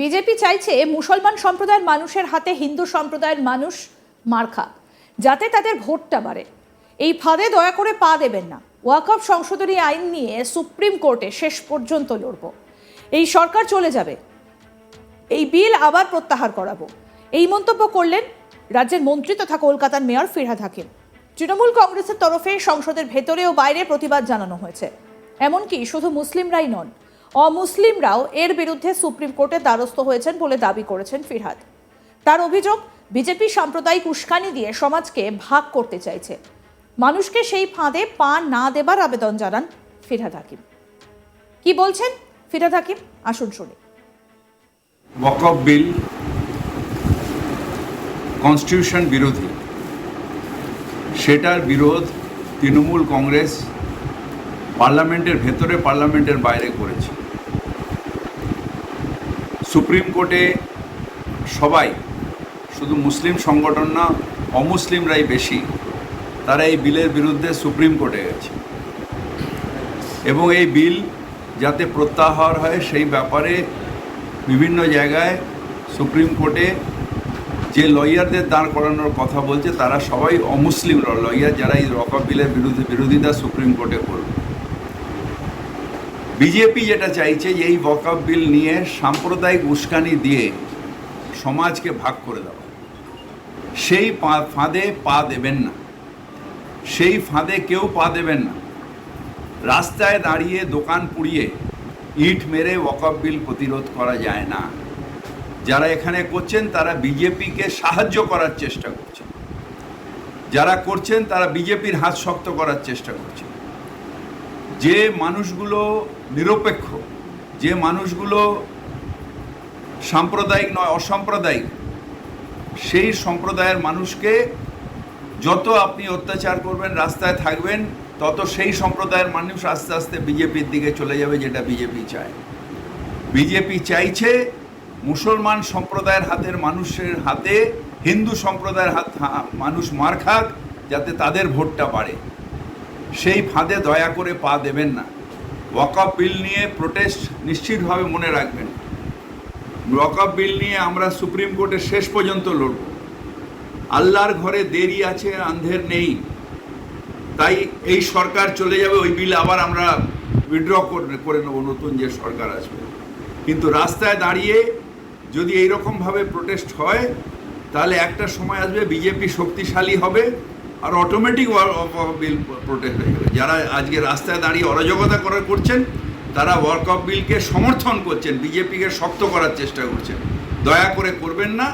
BJP চাইছে মুসলমান সম্প্রদায়ের মানুষের হাতে হিন্দু সম্প্রদায়ের মানুষ মার খাক, যাতে তাদের ভোটটা বাড়ে। এই ফাঁদে দয়া করে পা দেবেন না। ওয়াকফ সংশোধনী আইন নিয়ে সুপ্রিম কোর্টে শেষ পর্যন্ত লড়ব। এই সরকার চলে যাবে। এই বিল আবার প্রত্যাহার করাবো। এই মন্তব্য করলেন রাজ্যের মন্ত্রী তথা কলকাতার মেয়র ফিরহাদ হাকিম। তৃণমূল কংগ্রেসের তরফে সংসদের ভেতরে ও বাইরে প্রতিবাদ জানানো হয়েছে। এমনকি শুধু মুসলিমরাই নন অমুসলিমরাও এর বিরুদ্ধে সুপ্রিম কোর্টে দ্বারস্থ হয়েছেন বলে দাবি করেছেন ফিরহাদ। তার অভিযোগ, বিজেপি সাম্প্রদায়িক উস্কানি দিয়ে সমাজকে ভাগ করতে চাইছে। মানুষকে সেই ফাঁদে পা না দেবার আবেদন জানান ফিরহাদ হাকিম। কি বলছেন ফিরহাদ হাকিম? আসুন শুনি। ওয়াকফ বিল কনস্টিটিউশন বিরোধী। সেটার বিরোধ তৃণমূল কংগ্রেস পার্লামেন্টের ভেতরে, পার্লামেন্টের বাইরে করেছে। সুপ্রিম কোর্টে সবাই, শুধু মুসলিম সংগঠন না, অমুসলিমরাই বেশি, তারা এই বিলের বিরুদ্ধে সুপ্রিম কোর্টে গেছে। এবং এই বিল যাতে প্রত্যাহার হয় সেই ব্যাপারে বিভিন্ন জায়গায় সুপ্রিম কোর্টে যে লয়ারদের দাঁড় করানোর কথা বলছে, তারা সবাই অমুসলিম লয়ার, যারা এই রকম বিলের বিরুদ্ধে বিরোধিতা সুপ্রিম কোর্টে করবে। বিজেপি যেটা চাইছে এই ওয়াকআপ বিল নিয়ে সাম্প্রদায়িক উস্কানি দিয়ে সমাজকে ভাগ করে দেওয়া। সেই ফাঁদে পা দেবেন না। সেই ফাঁদে কেউ পা দেবেন না। রাস্তায় দাঁড়িয়ে দোকান পুড়িয়ে ইট মেরে ওয়াকআপ বিল প্রতিরোধ করা যায় না। যারা এখানে করছেন, তারা বিজেপিকে সাহায্য করার চেষ্টা করছেন। যারা করছেন, তারা বিজেপির হাত শক্ত করার চেষ্টা করছেন। যে মানুষগুলো নিরপেক্ষ, যে মানুষগুলো সাম্প্রদায়িক নয়, অসাম্প্রদায়িক, সেই সম্প্রদায়ের মানুষকে যত আপনি অত্যাচার করবেন, রাস্তায় থাকবেন, তত সেই সম্প্রদায়ের মানুষ আস্তে আস্তে বিজেপির দিকে চলে যাবে যেটা বিজেপি চায়। বিজেপি চাইছে মুসলমান সম্প্রদায়ের হাতের মানুষের হাতে, হিন্দু সম্প্রদায়ের হাত মানুষ মার খাক, যাতে তাদের ভোটটা বাড়ে। সেই ফাঁদে দয়া করে পা দেবেন না। ওয়াকআপ বিল নিয়ে প্রোটেস্ট নিশ্চিতভাবে মনে রাখবেন। ওয়াকআপ বিল নিয়ে আমরা সুপ্রিম কোর্টে শেষ পর্যন্ত লড়ব। আল্লাহর ঘরে দেরি আছে, আন্ধের নেই। তাই এই সরকার চলে যাবে, ওই বিল আবার আমরা উইথড্র করে করে নেব, নতুন যে সরকার আসবে। কিন্তু রাস্তায় দাঁড়িয়ে যদি এইরকমভাবে প্রোটেস্ট হয়, তাহলে একটা সময় আসবে, বিজেপি শক্তিশালী হবে। আর অটোমেটিক বিল প্রোটেস্ট হয়ে যাবে যারা আজকে রাস্তায় দাঁড়িয়ে অরাজকতা করা করছেন, তারা ওয়ার্ক অফ বিলকে সমর্থন করছেন বিজেপিকে শক্ত করার চেষ্টা করছেন। দয়া করে করবেন না।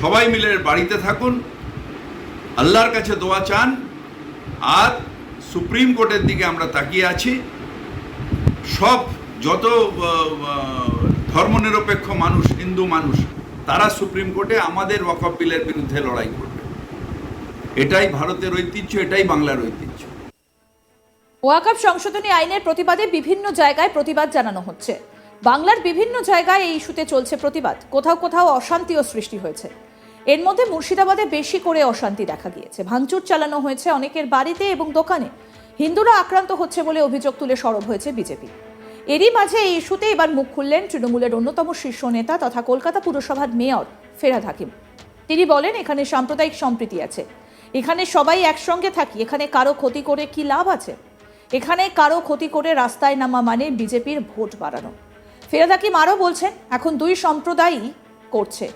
সবাই মিলে বাড়িতে থাকুন। আল্লাহর কাছে দোয়া চান। আর সুপ্রিম কোর্টের দিকে আমরা তাকিয়ে আছি। সব যত ধর্মনিরপেক্ষ মানুষ, হিন্দু মানুষ, তারা সুপ্রিম কোর্টে আমাদের ওয়াকফ বিলের বিরুদ্ধে লড়াই করবে। এটাই ভারতের ঐতিহ্য, এটাই বাংলার ঐতিহ্য। ওয়াকফ সংশোধনী আইনের প্রতিবাদে বিভিন্ন জায়গায় প্রতিবাদ জানানো হচ্ছে। বাংলার বিভিন্ন জায়গায় এই ইস্যুতে চলছে প্রতিবাদ। কোথাও কোথাও অশান্তিও সৃষ্টি হয়েছে। এর মধ্যে মুর্শিদাবাদে বেশি করে অশান্তি দেখা গিয়েছে। ভাঙচুর চালানো হয়েছে অনেকের বাড়িতে এবং দোকানে। হিন্দুরা আক্রান্ত হচ্ছে বলে অভিযোগ তুলে সরব হয়েছে বিজেপি। এরই মাঝে এই ইস্যুতে এবার মুখ খুললেন তৃণমূলের অন্যতম শীর্ষ নেতা তথা কলকাতা পুরসভার মেয়র ফেরাদ হাকিম। তিনি বলেন, এখানে সাম্প্রদায়িক সম্প্রীতি আছে। এখানে সবাই একসঙ্গে থাকি, এখানে কারও ক্ষতি করে কি লাভ আছে? এখানে কারও ক্ষতি করে রাস্তায় নামা মানে বিজেপির ভোট বাড়ানো। ফেরাদ হাকিম আরও বলছেন, এখন দুই সম্প্রদায়ই করছে।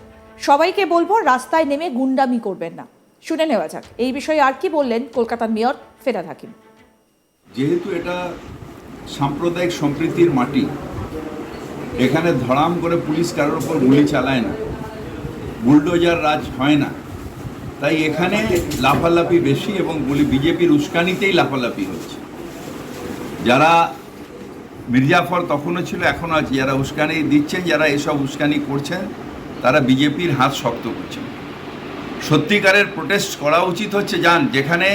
সবাইকে বলব রাস্তায় নেমে গুন্ডামি করবেন না। শুনে নেওয়া যাক। এই বিষয়ে আর কি বললেন কলকাতার মেয়র ফেরাদ হাকিম যেহেতু এটা সাম্প্রদায়িক সম্প্রীতির মাটি, এখানে ধড়াম করে পুলিশ কারোর উপর গুলি চালায় না। বুলডোজার রাজ হয় না। তাই এখানে লাফালাফি বেশি এবং গুলি বিজেপির উস্কানিতেই লাফালাফি হচ্ছে। যারা মির্জাফর তখনও ছিল, এখনও আছে। যারা উস্কানি দিচ্ছেন, যারা এসব উস্কানি করছেন, তারা বিজেপির হাত শক্ত করছেন। সত্যিকারের প্রোটেস্ট করা উচিত হচ্ছে যান যেখানে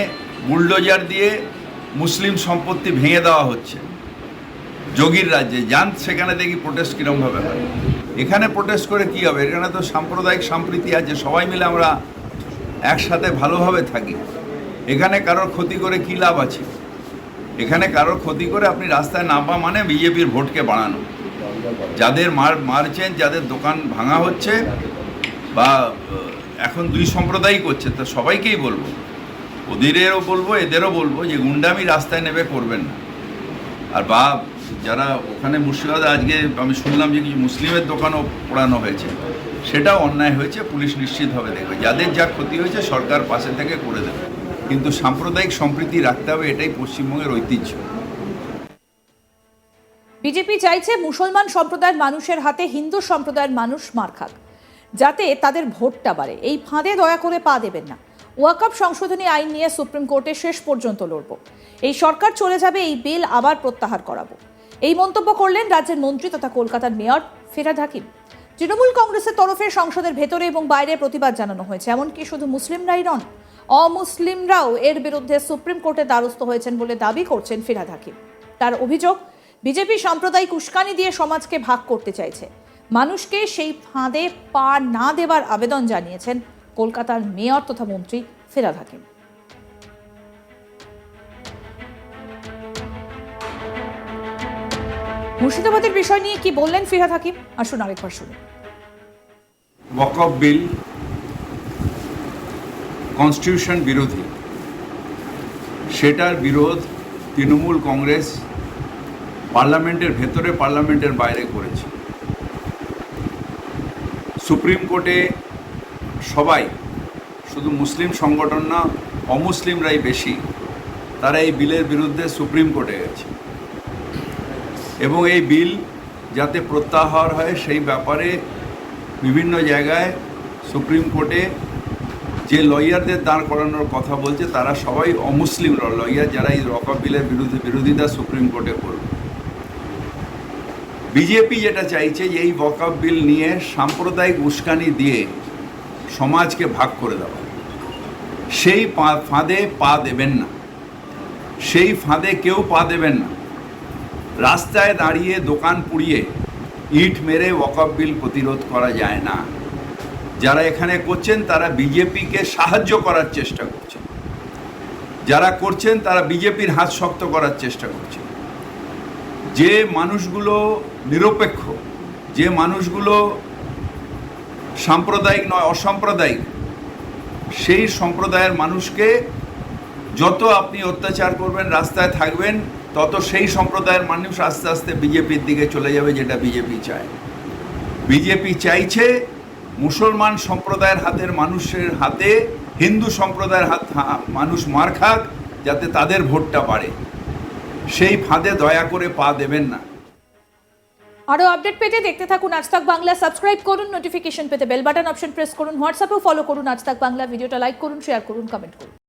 বুলডোজার দিয়ে মুসলিম সম্পত্তি ভেঙে দেওয়া হচ্ছে। যোগীর রাজ্যে। যান সেখানে দেখি প্রোটেস্ট কীরমভাবে হয়। এখানে প্রোটেস্ট করে কি হবে? এখানে তো সাম্প্রদায়িক সম্প্রীতি আছে। সবাই মিলে আমরা একসাথে ভালোভাবে থাকি। এখানে কারোর ক্ষতি করে কী লাভ আছে? এখানে কারোর ক্ষতি করে আপনি রাস্তায় নামা মানে বিজেপির ভোটকে বাড়ানো। যাদের মার মারছেন, যাদের দোকান ভাঙা হচ্ছে বা এখন দুই সম্প্রদায় করছে, তো সবাইকেই বলব। ওদেরও বলব, এদেরও বলব যে গুন্ডামি রাস্তায় নেবে, করবেন না। আর বা, যারা ওখানে মুর্শিদাবাদে আজকে আমি শুনলাম যে কিছু মুসলিমের দোকানও পোড়ানো হয়েছে। সেটাও অন্যায় হয়েছে, পুলিশ নিশ্চিতভাবে দেখবে। যাদের যা ক্ষতি হয়েছে, সরকার পাশে থেকে করে দেবে। কিন্তু সাম্প্রদায়িক সম্প্রীতি রাখতে হবে, এটাই পশ্চিমবঙ্গের ঐতিহ্য। বিজেপি চাইছে মুসলমান সম্প্রদায়ের মানুষের হাতে হিন্দু সম্প্রদায়ের মানুষ মার খাক, যাতে তাদের ভোটটা বাড়ে। এই ফাঁদে দয়া করে পা দেবেন না। ওয়াকআপ সংশোধনী আইন নিয়ে সুপ্রিম কোর্টে শেষ পর্যন্ত লড়ব। এই সরকার চলে যাবে, এই বিল আবার প্রত্যাহার করাবো। এই মন্তব্য করলেন রাজ্যের মন্ত্রী তথা কলকাতার মেয়র ফেরাদ হাকিম। তৃণমূল কংগ্রেসের তরফে সংসদের ভেতরে এবং বাইরে প্রতিবাদ জানানো হয়েছে। এমনকি শুধু মুসলিমরাই নন, অমুসলিমরাও এর বিরুদ্ধে সুপ্রিম কোর্টে দ্বারস্থ হয়েছেন বলে দাবি করছেন ফিরাদ হাকিম। তার অভিযোগ, বিজেপি সাম্প্রদায়িক উস্কানি দিয়ে সমাজকে ভাগ করতে চাইছে। মানুষকে সেই ফাঁদে পা না দেওয়ার আবেদন জানিয়েছেন কলকাতার মেয়র তথা মন্ত্রী ফিরাদ হাকিম। মুর্শিদাবাদের বিষয় নিয়ে কি বললেন ফিরাদ হাকিম? আসুন আরেকবার শুনুন। ওয়াকফ বিল কনস্টিটিউশন বিরোধী। সেটার বিরোধ তৃণমূল কংগ্রেস পার্লামেন্টের ভেতরে, পার্লামেন্টের বাইরে করেছে। সুপ্রিম কোর্টে সবাই, শুধু মুসলিম সংগঠন না, অমুসলিমরাই বেশি, তারা এই বিলের বিরুদ্ধে সুপ্রিম কোর্টে গেছে। এবং এই বিল যাতে প্রত্যাহার হয় সেই ব্যাপারে বিভিন্ন জায়গায় সুপ্রিম কোর্টে যে লয়ারদের দাঁড় করানোর কথা বলছে, তারা সবাই অমুসলিম লয়ার যারা এই রকম বিলের বিরুদ্ধে, বিরোধিতা সুপ্রিম কোর্টে করবে বিজেপি যেটা চাইছে যে এই ওয়াকআপ বিল নিয়ে সাম্প্রদায়িক উস্কানি দিয়ে সমাজকে ভাগ করে দেওয়া। সেই ফাঁদে পা দেবেন না। সেই ফাঁদে কেউ পা দেবেন না। রাস্তায় দাঁড়িয়ে দোকান পুড়িয়ে ইট মেরে ওয়াকআপ বিল প্রতিরোধ করা যায় না। যারা এখানে করছেন, তারা বিজেপিকে সাহায্য করার চেষ্টা করছেন। যারা করছেন, তারা বিজেপির হাত শক্ত করার চেষ্টা করছেন। যে মানুষগুলো নিরপেক্ষ, যে মানুষগুলো সাম্প্রদায়িক নয়, অসাম্প্রদায়িক, সেই সম্প্রদায়ের মানুষকে যত আপনি অত্যাচার করবেন, রাস্তায় থাকবেন তত সেই সম্প্রদায়ের মানুষ আস্তে আস্তে বিজেপির দিকে চলে যাবে যেটা বিজেপি চায়। বিজেপি চাইছে মুসলমান সম্প্রদায়ের হাতের মানুষের হাতে, হিন্দু সম্প্রদায়ের হাত মানুষ মার খাক, যাতে তাদের ভোটটা বাড়ে। সেই ফাঁদে দয়া করে পা দেবেন না। আরও আপডেট পেতে দেখতে থাকুন আজ তাক বাংলা। সাবস্ক্রাইব করুন নোটিফিকেশন পেতে বেল বাটন অপশন প্রেস করুন, হোয়াটসঅ্যাপেও ফলো করুন আজ তাক বাংলা। ভিডিওটা লাইক করুন শেয়ার করুন কমেন্ট করুন।